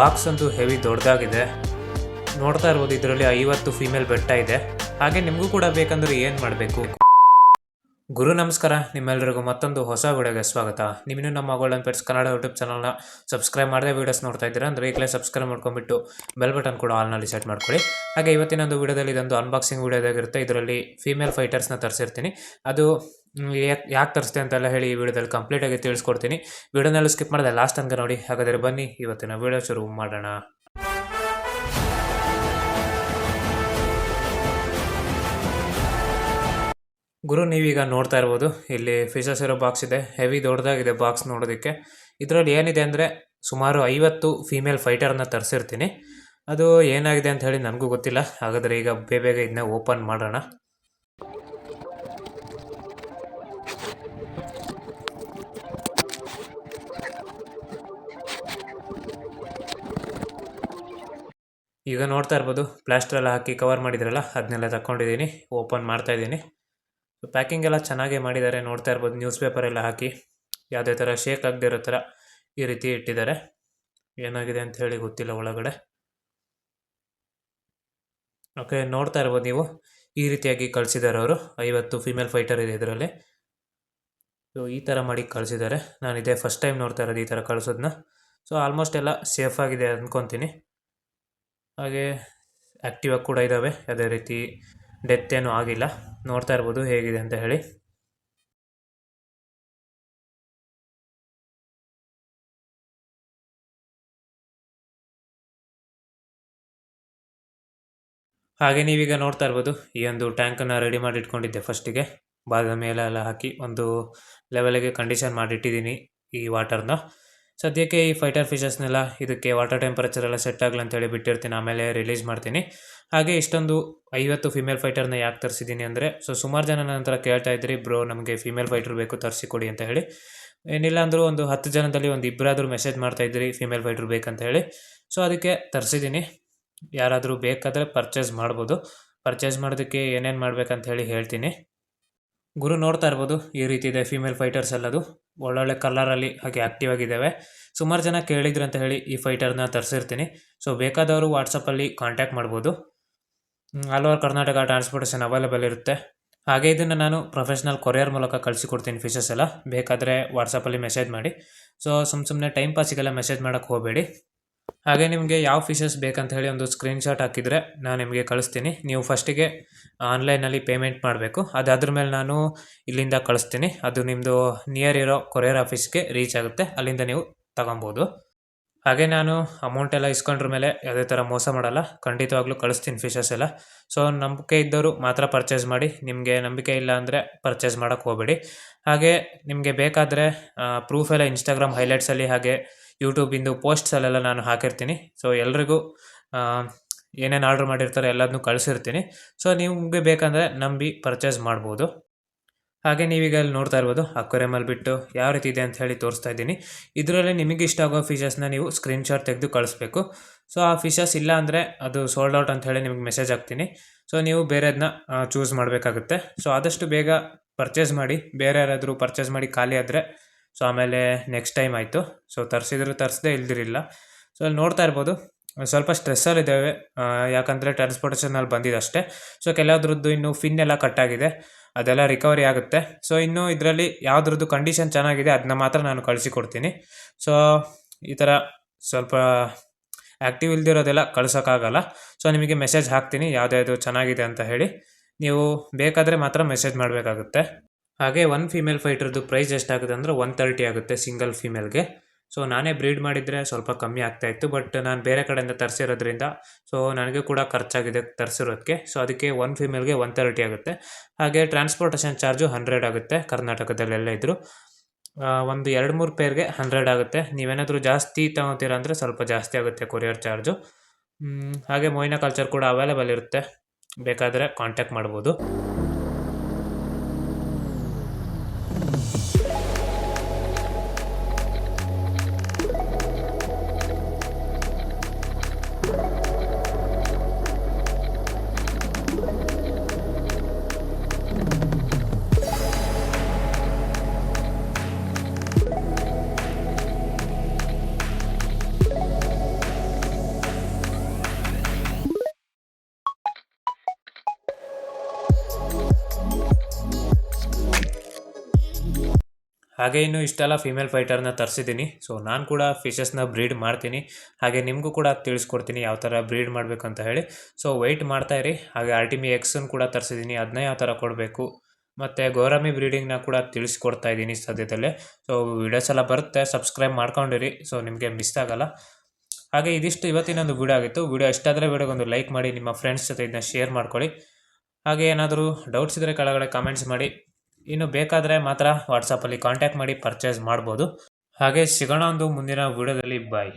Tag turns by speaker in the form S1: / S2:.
S1: Box ಅಂತೂ heavy ದೊಡ್ಡದಾಗಿದೆ. ನೋಡ್ತಾ ಇರ್ಬೋದು ಇದರಲ್ಲಿ ಐವತ್ತು ಫೀಮೇಲ್ ಬೆಟ್ಟ ಇದೆ. ಹಾಗೆ ನಿಮಗೂ ಕೂಡ ಬೇಕಂದ್ರೆ ಏನು ಮಾಡಬೇಕು? ಗುರು ನಮಸ್ಕಾರ ನಿಮ್ಮೆಲ್ಲರಿಗೂ ಮತ್ತೊಂದು ಹೊಸ ವಿಡಿಯೋಗೆ ಸ್ವಾಗತ. ನೀವಿನ್ನೂ ನಮ್ಮ ಗೋಲ್ಡನ್ ಪೆಟ್ಸ್ ಕನ್ನಡ ಯೂಟ್ಯೂಬ್ ಚಾನಲ್ನ ಸಬ್ಸ್ಕ್ರೈಬ್ ಮಾಡದೆ ವೀಡಿಯೋಸ್ ನೋಡ್ತಾ ಇದ್ದೀರಾ ಅಂದರೆ ಈಗಲೇ ಸಬ್ಸ್ಕ್ರೈಬ್ ಮಾಡ್ಕೊಂಡ್ಬಿಟ್ಟು ಬೆಲ್ ಬಟನ್ ಕೂಡ ಆಲ್ನಲ್ಲಿ ಸೆಟ್ ಮಾಡ್ಕೊಳ್ಳಿ. ಹಾಗೆ ಇವತ್ತಿನ ಒಂದು ವಿಡಿಯೋದಲ್ಲಿ ಇದೊಂದು ಅನ್ಬಾಕ್ಸಿಂಗ್ ವೀಡಿಯೋದಾಗಿರುತ್ತೆ ಇದರಲ್ಲಿ ಫೀಮೇಲ್ ಫೈಟರ್ಸ್ನ ತರಿಸಿರ್ತೀನಿ. ಅದು ಯಾಕೆ ಯಾಕೆ ತರಿಸ್ತೆ ಅಂತೆಲ್ಲ ಹೇಳಿ ಈ ವಿಡಿಯೋದಲ್ಲಿ ಕಂಪ್ಲೀಟಾಗಿ ತಿಳಿಸ್ಕೊಡ್ತೀನಿ. ವಿಡಿಯೋನೆಲ್ಲ ಸ್ಕಿಪ್ ಮಾಡಿದೆ ಲಾಸ್ಟ್ ತನಕ ನೋಡಿ. ಹಾಗಾದರೆ ಬನ್ನಿ, ಇವತ್ತಿನ ವಿಡಿಯೋ ಶುರು ಮಾಡೋಣ. ಗುರು, ನೀವೀಗ ನೋಡ್ತಾ ಇರ್ಬೋದು, ಇಲ್ಲಿ ಫಿಶಸ್ ಇರೋ ಬಾಕ್ಸ್ ಇದೆ. ಹೆವಿ ದೊಡ್ಡದಾಗಿದೆ ಬಾಕ್ಸ್ ನೋಡೋದಕ್ಕೆ. ಇದರಲ್ಲಿ ಏನಿದೆ ಅಂದರೆ ಸುಮಾರು ಐವತ್ತು ಫೀಮೇಲ್ ಫೈಟರ್ನ ತರಿಸಿರ್ತೀನಿ. ಅದು ಏನಾಗಿದೆ ಅಂತ ಹೇಳಿ ನನಗೂ ಗೊತ್ತಿಲ್ಲ. ಹಾಗಾದರೆ ಈಗ ಬೇಗ ಇದನ್ನ ಓಪನ್ ಮಾಡೋಣ. ಈಗ ನೋಡ್ತಾ ಇರ್ಬೋದು ಪ್ಲಾಸ್ಟರ್ ಎಲ್ಲ ಹಾಕಿ ಕವರ್ ಮಾಡಿದ್ರಲ್ಲ ಅದನ್ನೆಲ್ಲ ತಗೊಂಡಿದ್ದೀನಿ ಓಪನ್ ಮಾಡ್ತಾ ಇದ್ದೀನಿ. ಪ್ಯಾಕಿಂಗ್ ಎಲ್ಲ ಚೆನ್ನಾಗೇ ಮಾಡಿದ್ದಾರೆ, ನೋಡ್ತಾ ಇರ್ಬೋದು ನ್ಯೂಸ್ ಪೇಪರ್ ಎಲ್ಲ ಹಾಕಿ, ಯಾವುದೇ ಥರ ಶೇಕ್ ಆಗದೆ ಇರೋ ಥರ ಈ ರೀತಿ ಇಟ್ಟಿದ್ದಾರೆ. ಏನಾಗಿದೆ ಅಂತ ಹೇಳಿ ಗೊತ್ತಿಲ್ಲ ಒಳಗಡೆ. ಓಕೆ ನೋಡ್ತಾ ಇರ್ಬೋದು ನೀವು, ಈ ರೀತಿಯಾಗಿ ಕಳಿಸಿದ್ದಾರೆ ಅವರು, ಐವತ್ತು ಫಿಮೇಲ್ ಫೈಟರ್ ಇದೆ ಇದರಲ್ಲಿ. ಸೊ ಈ ಥರ ಮಾಡಿ ಕಳಿಸಿದ್ದಾರೆ. ನಾನು ಇದೇ ಫಸ್ಟ್ ಟೈಮ್ ನೋಡ್ತಾ ಇರೋದು ಈ ಥರ ಕಳಿಸೋದನ್ನ ಸೊ ಆಲ್ಮೋಸ್ಟ್ ಎಲ್ಲ ಸೇಫ್ ಆಗಿದೆ ಅಂದ್ಕೊತೀನಿ ಹಾಗೆ ಆ್ಯಕ್ಟಿವ್ ಕೂಡ ಇದ್ದಾವೆ ಯಾವುದೇ ರೀತಿ ಡೆತ್ ಏನೂ ಆಗಿಲ್ಲ. ನೋಡ್ತಾ ಇರ್ಬೋದು ಹೇಗಿದೆ ಅಂತ ಹೇಳಿ. ಹಾಗೆ ನೀವೀಗ ನೋಡ್ತಾ ಇರ್ಬೋದು, ಈ ಒಂದು ಟ್ಯಾಂಕನ್ನು ರೆಡಿ ಮಾಡಿ ಇಟ್ಕೊಂಡಿದ್ದೆ ಫಸ್ಟಿಗೆ ಬಾದ ಮೇಲೆ ಎಲ್ಲ ಹಾಕಿ ಒಂದು ಲೆವೆಲಿಗೆ ಕಂಡೀಷನ್ ಮಾಡಿಟ್ಟಿದ್ದೀನಿ ಈ ವಾಟರ್ನ ಸದ್ಯಕ್ಕೆ ಈ ಫೈಟರ್ ಫಿಶಸ್ನೆಲ್ಲ ಇದಕ್ಕೆ ವಾಟರ್ ಟೆಂಪರೇಚರ್ ಎಲ್ಲ ಸೆಟ್ ಆಗಲಿ ಅಂತೇಳಿ ಬಿಟ್ಟಿರ್ತೀನಿ, ಆಮೇಲೆ ರಿಲೀಸ್ ಮಾಡ್ತೀನಿ. ಹಾಗೆ ಇಷ್ಟೊಂದು ಐವತ್ತು ಫಿಮೇಲ್ ಫೈಟರ್ನ ಯಾಕೆ ತರಿಸಿದ್ದೀನಿ ಅಂದರೆ ಸೊ ಸುಮಾರು ಜನ ನಂತರ ಕೇಳ್ತಾ ಇದ್ರಿ, ಬ್ರೋ, ನಮಗೆ ಫಿಮೇಲ್ ಫೈಟರ್ ಬೇಕು, ತರಿಸಿಕೊಡಿ ಅಂತ ಹೇಳಿ. ಏನಿಲ್ಲ ಅಂದರೂ ಒಂದು ಹತ್ತು ಜನದಲ್ಲಿ ಒಂದು ಇಬ್ಬರಾದರೂ ಮೆಸೇಜ್ ಮಾಡ್ತಾ ಇದ್ರಿ ಫಿಮೇಲ್ ಫೈಟರ್ ಬೇಕಂತ ಹೇಳಿ. ಸೊ ಅದಕ್ಕೆ ತರಿಸಿದ್ದೀನಿ. ಯಾರಾದರೂ ಬೇಕಾದರೆ ಪರ್ಚೇಸ್ ಮಾಡ್ಬೋದು. ಪರ್ಚೇಸ್ ಮಾಡೋದಕ್ಕೆ ಏನೇನು ಮಾಡ್ಬೇಕಂತ ಹೇಳಿ ಹೇಳ್ತೀನಿ. ಗುರು ನೋಡ್ತಾ ಇರ್ಬೋದು, ಈ ರೀತಿ ಇದೆ ಫೀಮೇಲ್ ಫೈಟರ್ಸ್ ಎಲ್ಲದು ಒಳ್ಳೊಳ್ಳೆ ಕಲರಲ್ಲಿ ಹಾಗೆ ಆ್ಯಕ್ಟಿವ್ ಆಗಿದ್ದಾವೆ. ಸುಮಾರು ಜನ ಕೇಳಿದ್ರು ಅಂತ ಹೇಳಿ ಈ ಫೈಟರ್ನ ತರಿಸಿರ್ತೀನಿ. ಸೊ ಬೇಕಾದವರು ವಾಟ್ಸಪ್ಪಲ್ಲಿ ಕಾಂಟ್ಯಾಕ್ಟ್ ಮಾಡ್ಬೋದು. All over Karnataka transportation available ಇರುತ್ತೆ. ಹಾಗೆ ಇದನ್ನು ನಾನು ಪ್ರೊಫೆಷ್ನಲ್ ಕೊರಿಯರ್ ಮೂಲಕ ಕಳಿಸಿಕೊಡ್ತೀನಿ ಫಿಶಸ್ ಎಲ್ಲ. ಬೇಕಾದರೆ ವಾಟ್ಸಪ್ಪಲ್ಲಿ ಮೆಸೇಜ್ ಮಾಡಿ. ಸೊ ಸುಮ್ಮ ಸುಮ್ಮನೆ ಟೈಮ್ ಪಾಸಿಗೆಲ್ಲ ಮೆಸೇಜ್ ಮಾಡೋಕ್ಕೆ ಹೋಗಬೇಡಿ. ಹಾಗೆ ನಿಮಗೆ ಯಾವ ಫಿಶಸ್ ಬೇಕಂತ ಹೇಳಿ ಒಂದು ಸ್ಕ್ರೀನ್ಶಾಟ್ ಹಾಕಿದರೆ ನಾನು ನಿಮಗೆ ಕಳಿಸ್ತೀನಿ. ನೀವು ಫಸ್ಟಿಗೆ ಆನ್ಲೈನಲ್ಲಿ ಪೇಮೆಂಟ್ ಮಾಡಬೇಕು. ಅದಾದ್ರ ಮೇಲೆ ನಾನು ಇಲ್ಲಿಂದ ಕಳಿಸ್ತೀನಿ. ಅದು ನಿಮ್ಮದು ನಿಯರ್ ಇರೋ ಕೊರಿಯರ್ ಆಫೀಸ್ಗೆ ರೀಚ್ ಆಗುತ್ತೆ. ಅಲ್ಲಿಂದ ನೀವು ತಗೊಬೋದು. ಹಾಗೆ ನಾನು ಅಮೌಂಟ್ ಎಲ್ಲ ಇಸ್ಕೊಂಡ್ರ ಮೇಲೆ ಯಾವುದೇ ಥರ ಮೋಸ ಮಾಡಲ್ಲ. ಖಂಡಿತವಾಗ್ಲೂ ಕಳಿಸ್ತೀನಿ ಫಿಶಸ್ ಎಲ್ಲ. ಸೊ ನಂಬಿಕೆ ಇದ್ದವರು ಮಾತ್ರ ಪರ್ಚೇಸ್ ಮಾಡಿ. ನಿಮಗೆ ನಂಬಿಕೆ ಇಲ್ಲ ಅಂದರೆ ಪರ್ಚೇಸ್ ಮಾಡೋಕ್ಕೆ ಹೋಗಬೇಡಿ. ಹಾಗೆ ನಿಮಗೆ ಬೇಕಾದರೆ ಪ್ರೂಫ್ ಎಲ್ಲ ಇನ್ಸ್ಟಾಗ್ರಾಮ್ ಹೈಲೈಟ್ಸಲ್ಲಿ ಹಾಗೆ ಯೂಟ್ಯೂಬಿಂದು ಪೋಸ್ಟ್ಸಲ್ಲೆಲ್ಲ ನಾನು ಹಾಕಿರ್ತೀನಿ. ಸೊ ಎಲ್ರಿಗೂ ಏನೇನು ಆರ್ಡ್ರ್ ಮಾಡಿರ್ತಾರೆ ಎಲ್ಲದನ್ನೂ ಕಳಿಸಿರ್ತೀನಿ. ಸೊ ನಿಮಗೆ ಬೇಕಂದರೆ ನಂಬಿ ಪರ್ಚೇಸ್ ಮಾಡ್ಬೋದು. ಹಾಗೆ ನೀವೀಗ ಅಲ್ಲಿ ನೋಡ್ತಾ ಇರ್ಬೋದು, ಅಕ್ವೇರಿಯಮಲ್ಲಿ ಬಿಟ್ಟು ಯಾವ ರೀತಿ ಇದೆ ಅಂತ ಹೇಳಿ ತೋರಿಸ್ತಾ ಇದ್ದೀನಿ. ಇದರಲ್ಲಿ ನಿಮಗೆ ಇಷ್ಟ ಆಗೋ ಫಿಶಸ್ನ ನೀವು ಸ್ಕ್ರೀನ್ಶಾಟ್ ತೆಗೆದು ಕಳಿಸ್ಬೇಕು. ಸೊ ಆ ಫಿಶಸ್ ಇಲ್ಲ ಅಂದರೆ ಅದು ಸೋಲ್ಡ್ ಔಟ್ ಅಂತ ಹೇಳಿ ನಿಮಗೆ ಮೆಸೇಜ್ ಹಾಕ್ತೀನಿ. ಸೊ ನೀವು ಬೇರೆದನ್ನ ಚೂಸ್ ಮಾಡಬೇಕಾಗುತ್ತೆ. ಸೊ ಆದಷ್ಟು ಬೇಗ ಪರ್ಚೇಸ್ ಮಾಡಿ, ಬೇರೆ ಯಾರಾದರೂ ಪರ್ಚೇಸ್ ಮಾಡಿ ಖಾಲಿ ಆದರೆ ಸೊ ಆಮೇಲೆ ನೆಕ್ಸ್ಟ್ ಟೈಮ್ ಆಯಿತು. ಸೊ ತರಿಸಿದ್ರು ತರಿಸದೇ ಇಲ್ದಿರಿಲ್ಲ. ಸೊ ಅಲ್ಲಿ ನೋಡ್ತಾ ಇರ್ಬೋದು. ಸ್ವಲ್ಪ ಸ್ಟ್ರೆಸ್ಸಲ್ಲಿದ್ದಾವೆ ಯಾಕಂದರೆ ಟ್ರಾನ್ಸ್ಪೋರ್ಟೇಷನಲ್ಲಿ ಬಂದಿದೆ ಅಷ್ಟೇ. ಸೊ ಕೆಲವ್ರದ್ದು ಇನ್ನೂ ಫಿನ್ ಎಲ್ಲ ಕಟ್ಟಾಗಿದೆ ಅದೆಲ್ಲ ರಿಕವರಿ ಆಗುತ್ತೆ. ಸೊ ಇನ್ನು ಇದರಲ್ಲಿ ಯಾವುದ್ರದ್ದು ಕಂಡೀಷನ್ ಚೆನ್ನಾಗಿದೆ ಅದನ್ನ ಮಾತ್ರ ನಾನು ಕಳಿಸಿಕೊಡ್ತೀನಿ. ಸೊ ಈ ಥರ ಸ್ವಲ್ಪ ಆ್ಯಕ್ಟಿವ್ ಇಲ್ದಿರೋದೆಲ್ಲ ಕಳ್ಸೋಕ್ಕಾಗಲ್ಲ. ಸೊ ನಿಮಗೆ ಮೆಸೇಜ್ ಹಾಕ್ತೀನಿ, ಯಾವುದ್ಯಾವುದು ಚೆನ್ನಾಗಿದೆ ಅಂತ ಹೇಳಿ. ನೀವು ಬೇಕಾದರೆ ಮಾತ್ರ ಮೆಸೇಜ್ ಮಾಡಬೇಕಾಗುತ್ತೆ. ಹಾಗೆ ಒನ್ ಫೀಮೇಲ್ ಫೈಟ್ರದ್ದು ಪ್ರೈಸ್ ಎಷ್ಟಾಗುತ್ತೆ ಅಂದರೆ ಒನ್ ತರ್ಟಿ ಆಗುತ್ತೆ ಸಿಂಗಲ್ ಫೀಮೇಲ್ಗೆ ಸೊ ನಾನೇ ಬ್ರೀಡ್ ಮಾಡಿದರೆ ಸ್ವಲ್ಪ ಕಮ್ಮಿ ಆಗ್ತಾ ಇತ್ತು ಬಟ್ ನಾನು ಬೇರೆ ಕಡೆಯಿಂದ ತರಿಸಿರೋದ್ರಿಂದ ಸೊ ನನಗೆ ಕೂಡ ಖರ್ಚಾಗಿದೆ ತರಿಸಿರೋದಕ್ಕೆ ಸೊ ಅದಕ್ಕೆ ಒನ್ ಫಿಮೇಲ್ಗೆ ಒನ್ ತರ್ಟಿ ಆಗುತ್ತೆ. ಹಾಗೆ ಟ್ರಾನ್ಸ್ಪೋರ್ಟೇಷನ್ ಚಾರ್ಜು ಹಂಡ್ರೆಡ್ ಆಗುತ್ತೆ ಕರ್ನಾಟಕದಲ್ಲೆಲ್ಲ ಇದ್ದರು ಒಂದು ಎರಡು ಮೂರು ಪೇರ್ಗೆ ಹಂಡ್ರೆಡ್ ಆಗುತ್ತೆ. ನೀವೇನಾದರೂ ಜಾಸ್ತಿ ತಗೋತೀರ ಅಂದರೆ ಸ್ವಲ್ಪ ಜಾಸ್ತಿ ಆಗುತ್ತೆ ಕೊರಿಯರ್ ಚಾರ್ಜು ಹಾಗೆ ಮೊಯ್ನಾ ಕಲ್ಚರ್ ಕೂಡ ಅವೈಲೇಬಲ್ ಇರುತ್ತೆ. ಬೇಕಾದರೆ ಕಾಂಟ್ಯಾಕ್ಟ್ ಮಾಡ್ಬೋದು. ಹಾಗೆ ಇನ್ನು ಇಷ್ಟೆಲ್ಲ ಫಿಮೇಲ್ ಫೈಟರ್ನ ತರಿಸಿದ್ದೀನಿ. ಸೊ ನಾನು ಕೂಡ ಫಿಶಸ್ನ ಬ್ರೀಡ್ ಮಾಡ್ತೀನಿ. ಹಾಗೆ ನಿಮಗೂ ಕೂಡ ತಿಳಿಸ್ಕೊಡ್ತೀನಿ ಯಾವ ಥರ ಬ್ರೀಡ್ ಮಾಡಬೇಕಂತ ಹೇಳಿ. ಸೊ ವೆಯ್ಟ್ ಇರಿ. ಹಾಗೆ ಆರ್ಟಿಮಿ ಎಕ್ಸನ್ನು ಕೂಡ ತರಿಸಿದ್ದೀನಿ. ಅದನ್ನ ಯಾವ ಥರ ಕೊಡಬೇಕು? ಮತ್ತು ಗೌರಮಿ ಬ್ರೀಡಿಂಗ್ನ ಕೂಡ ತಿಳಿಸ್ಕೊಡ್ತಾ ಇದ್ದೀನಿ ಸದ್ಯದಲ್ಲೇ. ಸೊ ವಿಡಿಯೋಸ್ ಎಲ್ಲ ಬರುತ್ತೆ. ಸಬ್ಸ್ಕ್ರೈಬ್ ಮಾಡ್ಕೊಂಡಿರಿ. ಸೊ ನಿಮಗೆ ಮಿಸ್ ಆಗಲ್ಲ. ಹಾಗೆ ಇದಿಷ್ಟು ಇವತ್ತಿನೊಂದು ವಿಡಿಯೋ ಆಗಿತ್ತು. ವಿಡಿಯೋ ಇಷ್ಟಾದರೆ ವಿಡಿಯೋಗೊಂದು ಲೈಕ್ ಮಾಡಿ, ನಿಮ್ಮ ಫ್ರೆಂಡ್ಸ್ ಜೊತೆ ಇದನ್ನ ಶೇರ್ ಮಾಡ್ಕೊಳ್ಳಿ. ಹಾಗೆ ಏನಾದರೂ ಡೌಟ್ಸ್ ಇದ್ದರೆ ಕೆಳಗಡೆ ಕಾಮೆಂಟ್ಸ್ ಮಾಡಿ. ಇನ್ನು ಬೇಕಾದರೆ ಮಾತ್ರ ವಾಟ್ಸಪ್ಪಲ್ಲಿ ಕಾಂಟ್ಯಾಕ್ಟ್ ಮಾಡಿ ಪರ್ಚೇಸ್ ಮಾಡ್ಬೋದು. ಹಾಗೆ ಸಿಗೋಣ ಒಂದು ಮುಂದಿನ ವಿಡಿಯೋದಲ್ಲಿ ಬಾಯ್